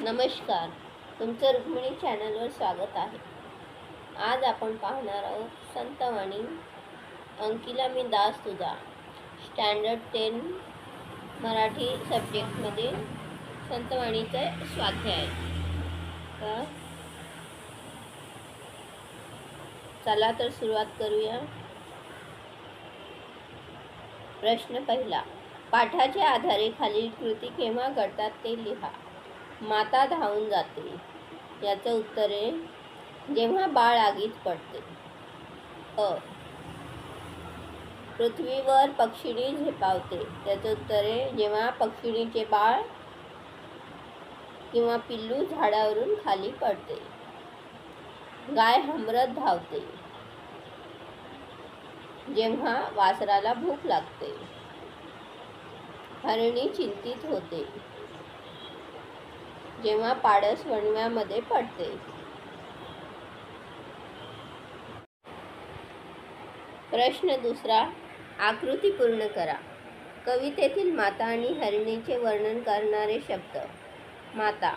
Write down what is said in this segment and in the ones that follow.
नमस्कार. तुमचं रुक्मिणी चॅनलवर स्वागत आहे. आज आपण पाहणार आहोत संतवाणी अंकिला मी दास तुझा. स्टँडर्ड टेन मराठी सब्जेक्टमध्ये संतवाणीचे स्वाध्याय. तर चला तर सुरुवात करूया. प्रश्न पहिला. पाठाच्या आधारे खालील कृती केव्हा घडतात ते लिहा. माता धावून जाते. याचं उत्तर आहे जेव्हा बाळ आगीत पडते. अ. पृथ्वीवर पक्षिणी झेपावते. त्याचं उत्तर आहे जेव्हा पक्षिणीचे बाळ किंवा पिल्लू झाडावरून खाली पडते. गाय हमरत धावते. जेव्हा वासराला भूक लागते. हरणी चिंतित होते. जेव्हा पाडस वणव्यामध्ये पडते. प्रश्न दुसरा आकृती पूर्ण करा. कवितेतील माता आणि हरिणीचे वर्णन करणारे शब्द. माता.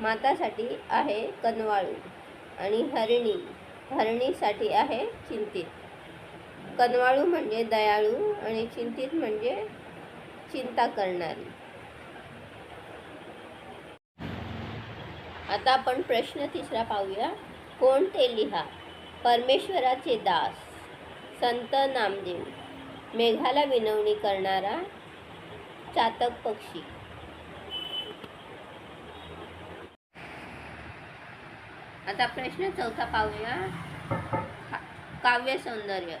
मातासाठी आहे कनवाळू आणि हरिणी हरणीसाठी आहे चिंतित. कनवाळू म्हणजे दयाळू आणि चिंतित म्हणजे चिंता करणारी. आता आपण प्रश्न तिसरा पाहूया. कोण ते लिहा? परमेश्वराचे दास संत नामदेव मेघाला विनवणी करणारा चातक पक्षी. आता प्रश्न चौथा पाहूया. काव्य सौंदर्य.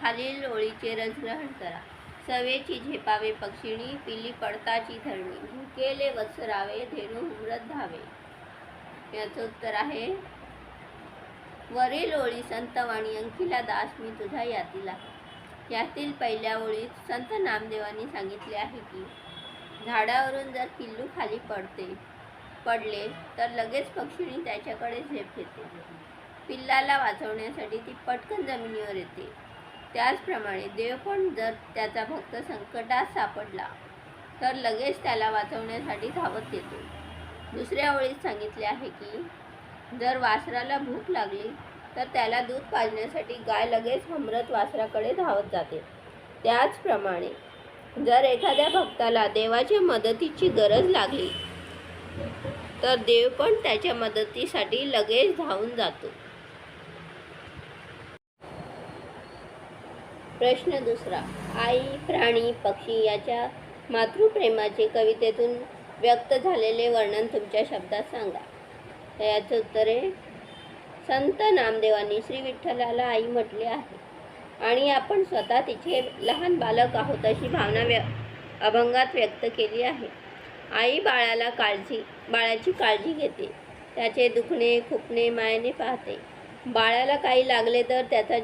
खालील ओळीचे रसग्रहण करा. सवेची झेपावे पक्षिणी पिली पडताची धरणी. भुकेले वत्सरावे धेनू उमरत धावे. याचं उत्तर आहे वरील ओळी संतवाणी अंकिला दास मी तुझा यातील आहे यातील पहिल्या ओळीत संत नामदेवांनी सांगितले आहे की झाडावरून जर पिल्लू खाली पडते पडले तर लगेच पक्षिणी त्याच्याकडे झेप घेते. पिल्लाला वाचवण्यासाठी ती पटकन जमिनीवर येते. त्याचप्रमाणे देव पण जर त्याचा भक्त संकटात सापडला तर लगेच त्याला वाचवण्यासाठी धावत येतो. दुसऱ्या ओळीत सांगितले आहे की जर वासराला भूक लागली तर त्याला दूध पाजण्यासाठी गाय लगेच हमरत वासराकडे धावत जाते. त्याचप्रमाणे जर एखाद्या भक्ताला देवाच्या मदतीची गरज लागली तर देव पण त्याच्या मदतीसाठी लगेच धावून जातो. प्रश्न दुसरा आई प्राणी पक्षी याच्या मातृप्रेमाचे कवितेतून व्यक्त झालेले वर्णन तुमच्या शब्दात सांगा. तर याचं उत्तर आहे संत नामदेवांनी श्री विठ्ठलाला आई म्हटले आहे. आणि आपण स्वतः तिचे लहान बालक आहोत अशी भावना व्य अभंगात व्यक्त केली आहे. आई बाळाला काळजी बाळाची काळजी घेते. त्याचे दुखणे खुपणे मायने पाहते. बाळाला काही लागले तर त्याचा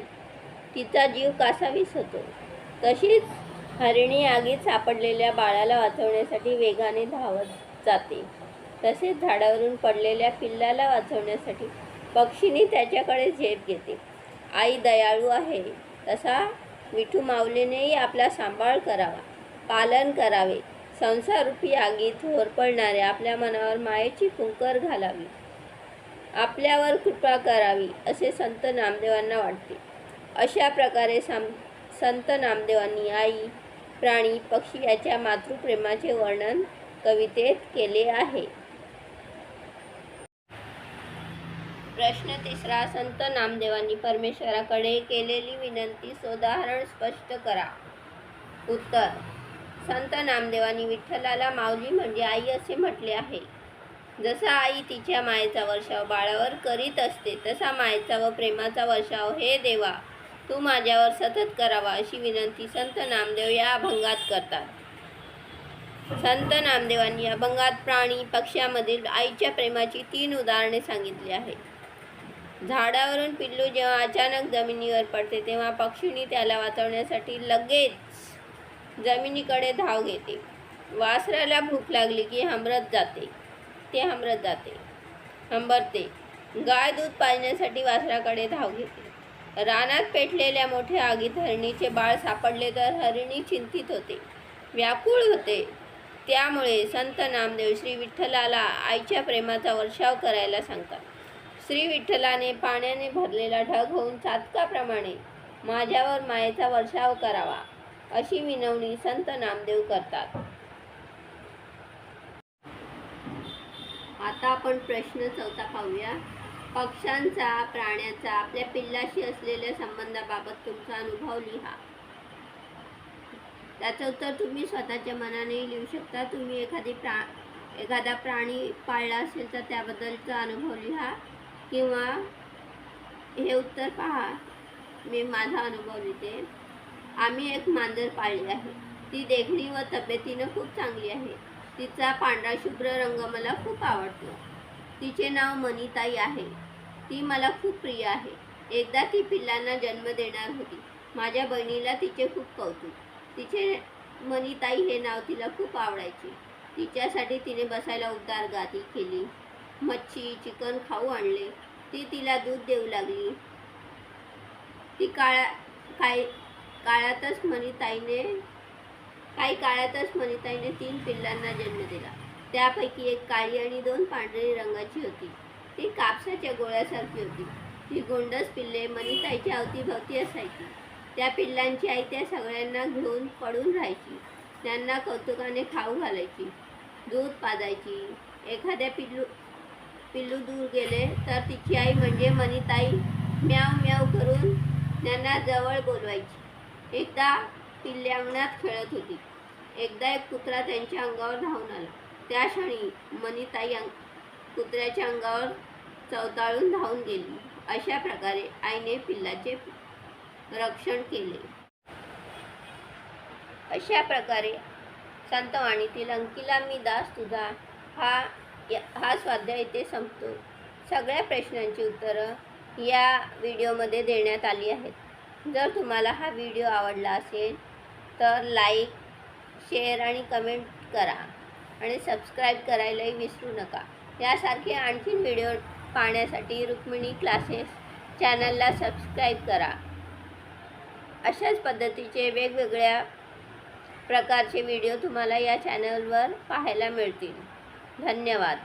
तिचा जीव कासावीस होतो. तशीच हरिणी आगीत सापडलेल्या बाळाला वाचवण्यासाठी वेगाने धावत जाते. तसेच झाडावरून पडलेल्या पिल्लाला वाचवण्यासाठी पक्षीने त्याच्याकडे झेप घेते. आई दयाळू आहे तसा विठू माऊलीनेही आपला सांभाळ करावा. पालन करावे. संसारूपी आगीत होरपडणाऱ्या आपल्या मनावर मायेची कुंकर घालावी. आपल्यावर कृपा करावी असे संत नामदेवांना वाटते. अशा प्रकारे सं संत नामदेवांनी आई प्राणी पक्षी याच्या मातृप्रेमाचे वर्णन कवितेत केले आहे. प्रश्न तिसरा संत नामदेवांनी परमेश्वराकडे केलेली विनंती सोदाहरण स्पष्ट करा. उत्तर संत नामदेवांनी विठ्ठलाला माऊली म्हणजे आई असे म्हटले आहे. जसा आई तिच्या मायेचा वर्षाव बाळावर करीत असते तसा मायेचा व प्रेमाचा वर्षाव हे देवा. तू माझ्यावर सतत करावा अशी विनंती संत नामदेव या अभंगात करतात. संत नामदेवांनी अभंगात प्राणी पक्ष्यामधील आईच्या प्रेमाची तीन उदाहरणे सांगितली आहेत. झाडावरून पिल्लू जेव्हा अचानक जमिनीवर पडते तेव्हा पक्षीनी त्याला वाचवण्यासाठी लगेच जमिनीकडे धाव घेते. वासराला भूक लागली की हमरत जाते. ते हमरत जाते. हंबरते गाय दूध पाजण्यासाठी वासराकडे धाव घेते. रानात पेटलेल्या मोठ्या आगीत हरणीचे बाळ सापडले तर हरिणी चिंतित होते. व्याकुळ होते. त्यामुळे संत नामदेव श्री विठ्ठलाला आईच्या प्रेमाचा वर्षाव करायला सांगतात. श्री विठ्ठलाने पाण्याने भरलेला ढग होऊन चातकाप्रमाणे माझ्यावर मायेचा वर्षाव करावा अशी विनवणी संत नामदेव करतात. आता आपण प्रश्न चौथा पाहूया. पक्ष्यांचा प्राण्याचा आपल्या पिल्लाशी असलेल्या संबंधाबाबत तुमचा अनुभव लिहा. त्याचं उत्तर तुम्ही स्वतःच्या मनाने लिहू शकता. तुम्ही एखादी प्रा एखादा प्राणी पाळला असेल तर त्याबद्दलचा अनुभव लिहा किंवा हे उत्तर पहा. मी माझा अनुभव लिहिते. आम्ही एक मांजर पाळली आहे. ती देखणी व तब्येतीनं खूप चांगली आहे. तिचा पांढरा शुभ्र रंग मला खूप आवडतो. तिचे नाव मनीताई आहे. ती मला खूप प्रिय आहे. एकदा ती पिल्लांना जन्म देणार होती. माझ्या बहिणीला तिचे खूप कौतुक. तिचे मनीताई हे नाव तिला खूप आवडायचे. तिच्यासाठी तिने बसायला उद्दार गादी केली. मच्छी चिकन खाऊ आणले. ती तिला दूध देऊ लागली. ती काळा काय काळातच मनीताईने काही काळातच मनीताईने तीन पिल्लांना जन्म दिला. त्यापैकी एक काळी आणि दोन पांढरी रंगाची होती. ती कापसाच्या गोळ्यासारखी होती. ती गोंडस पिल्ले मनिताईच्या अवतीभवती असायची. त्या पिल्लांची आई त्या सगळ्यांना घेऊन पडून राहायची. त्यांना कौतुकाने खाऊ घालायची. दूध पाजायची. एखाद्या पिल्लू पिल्लू दूर गेले तर तिची आई म्हणजे मनीताई म्याव म्याव करून त्यांना जवळ बोलवायची. एकदा पिल्ले अंगणात खेळत होती. एकदा एक कुत्रा त्यांच्या अंगावर धावून आला. त्या क्षणी मनीताई अंग कुत्र्याच्या अंगावर चवताळून धावून गेली. अशा प्रकारे आईने पिल्लाचे रक्षण केले. अशा प्रकारे संतवाणीतील अंकिला मी दास तुझा हा हा स्वाध्याय इथे संपतो. सगळ्या प्रश्नांची उत्तरं या व्हिडिओमध्ये देण्यात आली आहेत. जर तुम्हाला हा व्हिडिओ आवडला असेल तर लाईक शेअर आणि कमेंट करा. आणि सबस्क्राईब करायलाही विसरू नका. यासारखे आणखीन व्हिडिओ पाहण्यासाठी रुक्मिणी क्लासेस चॅनलला सबस्क्राईब करा. अशाच पद्धतीचे वेगवेगळ्या प्रकारचे व्हिडिओ तुम्हाला या चॅनलवर पाहायला मिळतील. धन्यवाद.